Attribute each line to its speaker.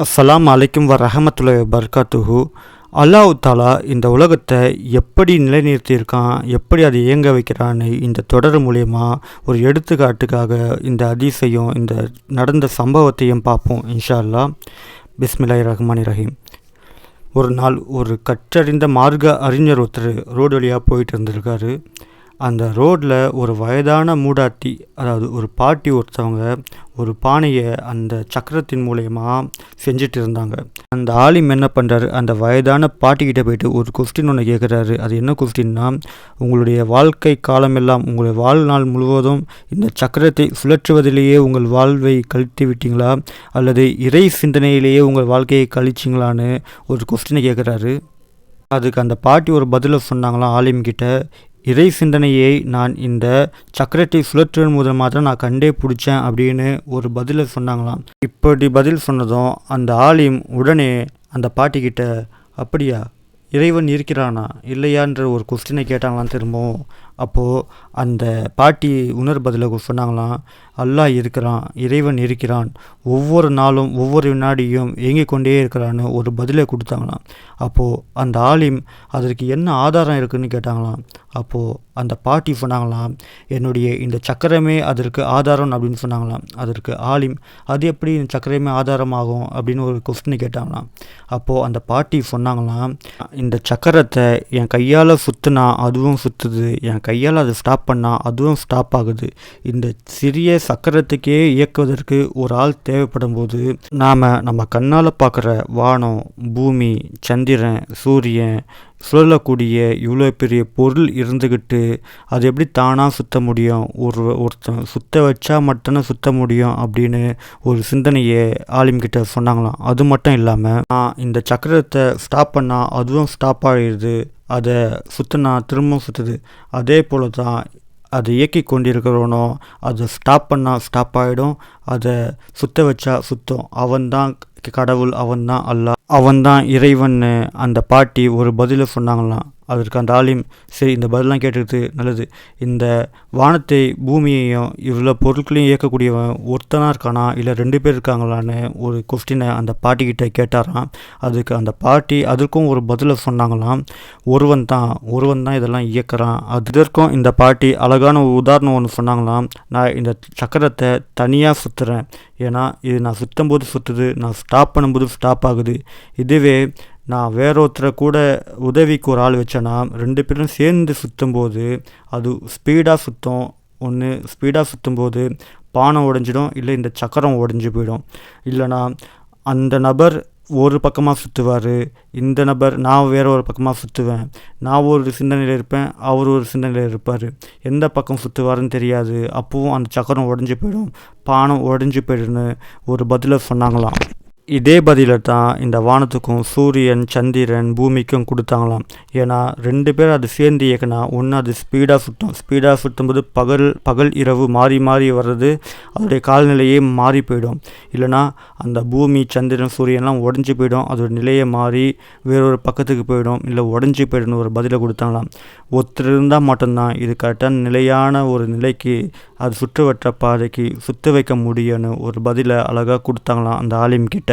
Speaker 1: அஸ்ஸலாம் அலைக்கும் வ ரஹமத்துல பர்காத்துஹு அல்லாஹ் தாலா இந்த உலகத்தை எப்படி நிலைநிறுத்தியிருக்கான் எப்படி அதை இயங்க வைக்கிறான்னு இந்த தொடர் மூலயமா ஒரு எடுத்துக்காட்டுக்காக இந்த அதிசயம் இந்த நடந்த சம்பவத்தையும் பார்ப்போம் இன்ஷா அல்லாஹ் பிஸ்மில்லாய் ரஹ்மான் ரஹீம். ஒரு நாள் ஒரு கற்றறிந்த மார்க்க அறிஞர் ஒருத்தர் ரோடு வழியாக போயிட்டு இருந்திருக்காரு. அந்த ரோட்டில் ஒரு வயதான மூடாட்டி அதாவது ஒரு பாட்டி ஒருத்தவங்க ஒரு பானையை அந்த சக்கரத்தின் மூலயமா செஞ்சுட்டு இருந்தாங்க. அந்த ஆலிம் என்ன பண்ணுறாரு அந்த வயதான பாட்டிக்கிட்ட போயிட்டு ஒரு கொஸ்டின் ஒன்று கேட்குறாரு அது என்ன கொஸ்டின்னா உங்களுடைய வாழ்க்கை காலமெல்லாம் உங்களுடைய வாழ்நாள் முழுவதும் இந்த சக்கரத்தை சுழற்றுவதிலேயே உங்கள் வாழ்வை கழித்து விட்டீங்களா? அல்லது இறை சிந்தனையிலேயே உங்கள் வாழ்க்கையை கழிச்சிங்களான்னு ஒரு கொஸ்டினை கேட்குறாரு அதுக்கு அந்த பாட்டி ஒரு பதிலை சொன்னாங்களாம் ஆலிம் கிட்ட இறை சிந்தனையை நான் இந்த சக்கரத்தை சுழற்றுவதன் மூலமாக தான் நான் கண்டே பிடிச்சேன் அப்படின்னு ஒரு பதிலை சொன்னாங்களாம். இப்படி பதில் சொன்னதும் அந்த ஆலிம் உடனே அந்த பாட்டிக்கிட்ட அப்படியா இறைவன் இருக்கிறானா இல்லையான்ற ஒரு கொஸ்டினை கேட்டாங்களாம் திரும்பவும். அப்போது அந்த பாட்டி உணர்பதில் சொன்னாங்களாம் அல்லாஹ் இருக்கிறான் இறைவன் இருக்கிறான். ஒவ்வொரு நாளும் ஒவ்வொரு வினாடியும் இயங்கிக் கொண்டே இருக்கிறான்னு ஒரு பதிலை கொடுத்தாங்களாம். அப்போது அந்த ஆலிம் அதற்கு என்ன ஆதாரம் இருக்குன்னு கேட்டாங்களாம். அப்போது அந்த பாட்டி சொன்னாங்களாம் என்னுடைய இந்த சக்கரமே அதற்கு ஆதாரம் அப்படின்னு சொன்னாங்களாம். அதற்கு ஆலிம் அது எப்படி இந்த சக்கரமே ஆதாரமாகும்? அப்படின்னு ஒரு கொஸ்டின் கேட்டாங்களாம். அப்போது அந்த பாட்டி சொன்னாங்களாம் இந்த சக்கரத்தை என் கையால் சுற்றுனா அதுவும் சுற்றுது என் கையால் அதை ஸ்டாப் பண்ணால் அதுவும் ஸ்டாப் ஆகுது. இந்த சிறிய சக்கரத்துக்கே இயக்குவதற்கு ஒரு ஆள் தேவைப்படும் போது நாம் நம்ம கண்ணால் பார்க்குற வானம் பூமி சந்திரன் சூரியன் சுழலக்கூடிய இவ்வளோ பெரிய பொருள் இருந்துக்கிட்டு அது எப்படி தானாக சுற்ற முடியும்? ஒரு ஒருத்தன் சுத்த வச்சா மட்டும்தான் சுற்ற முடியும் அப்படின்னு ஒரு சிந்தனையை ஆலிம்கிட்ட சொன்னாங்களாம். அது மட்டும் இல்லாமல் நான் இந்த சக்கரத்தை ஸ்டாப் பண்ணால் அதுவும் ஸ்டாப் ஆகிடுது அதை சுற்றினா திரும்பவும் சுற்றுது அதே போல் தான் அதை இயக்கி கொண்டிருக்கிறவனோ அதை ஸ்டாப் பண்ணால் ஸ்டாப் ஆகிடும் அதை சுற்ற வச்சா சுத்தம். அவன்தான் கடவுள் அவன்தான் அல்லாஹ். அவன்தான் இறைவன்னு அந்த பாட்டி ஒரு பதிலை சொன்னாங்களாம். அதற்கு அந்த ஆலிம் சரி இந்த பதிலாம் கேட்டுக்கிறது நல்லது. இந்த வானத்தை பூமியையும் இவ்வளோ பொருட்களையும் இயக்கக்கூடியவன் ஒருத்தனாக இருக்கானா? இல்லை ரெண்டு பேர் இருக்காங்களான்னு ஒரு கொஸ்டினை அந்த பாட்டிக்கிட்ட கேட்டாராம். அதுக்கு அந்த பாட்டி அதற்கும் ஒரு பதிலை சொன்னாங்களாம். ஒருவன் தான் ஒருவன் தான் இதெல்லாம் இயக்கிறான். அதற்கும் இந்த பாட்டி அழகான ஒரு உதாரணம் ஒன்று சொன்னாங்களாம். நான் இந்த சக்கரத்தை தனியாக சுற்றுறேன் ஏன்னா இது நான் சுற்றும் போது சுற்றுது நான் ஸ்டாப் பண்ணும்போது ஸ்டாப் ஆகுது. இதுவே நான் வேற ஒருத்தரை கூட உதவிக்கு ஒரு ஆள் வச்சேன்னா ரெண்டு பேரும் சேர்ந்து சுற்றும்போது அது ஸ்பீடாக சுற்றும் ஒன்று ஸ்பீடாக சுற்றும்போது பானை உடஞ்சிடும் இல்லை இந்த சக்கரம் உடஞ்சி போயிடும். இல்லைனா அந்த நபர் ஒரு பக்கமாக சுற்றுவார் இந்த நபர் நான் வேற ஒரு பக்கமாக சுற்றுவேன் நான் ஒரு சிந்தனையில் இருப்பேன் அவர் ஒரு சிந்தனையில் இருப்பார். எந்த பக்கம் சுற்றுவாருன்னு தெரியாது. அப்போவும் அந்த சக்கரம் உடஞ்சி போயிடும் பானம் உடஞ்சி போயிடுன்னு ஒரு பதிலை சொன்னாங்களாம். இதே பதிலை தான் இந்த வானத்துக்கும் சூரியன் சந்திரன் பூமிக்கும் கொடுத்தாங்களாம். ஏன்னா ரெண்டு பேர் அது சேர்ந்து இயக்குனா ஒன்று அது ஸ்பீடாக சுற்றும் ஸ்பீடாக சுற்றும்போது பகல் பகல் இரவு மாறி மாறி வர்றது அதோடைய காலநிலையே மாறி போயிடும். இல்லைனா அந்த பூமி சந்திரன் சூரியன்லாம் உடஞ்சி போயிடும். அதோட நிலையை மாறி வேறொரு பக்கத்துக்கு போயிடும். இல்லை உடஞ்சி போயிடும்னு ஒரு பதிலை கொடுத்தாங்களாம். ஒருத்தர் இருந்தால் மட்டும்தான் இது கரெக்டான நிலையான ஒரு நிலைக்கு அது சுற்றுவட்ட பாதைக்கு சுற்று வைக்க முடியும்னு ஒரு பதிலை அழகாக கொடுத்தாங்களாம் அந்த ஆலிம் கிட்ட